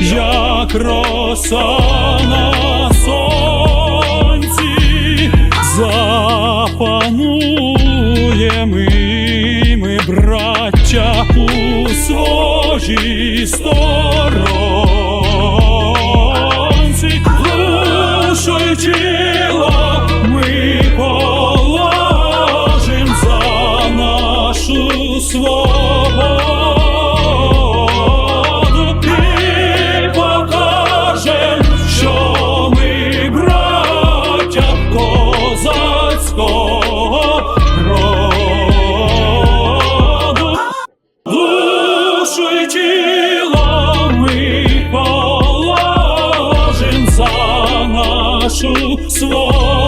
як роса на сонці, запануємо ми, браття, у своїй сторонці, душу ми положим за нашу свободу ми положим за нашу свободу.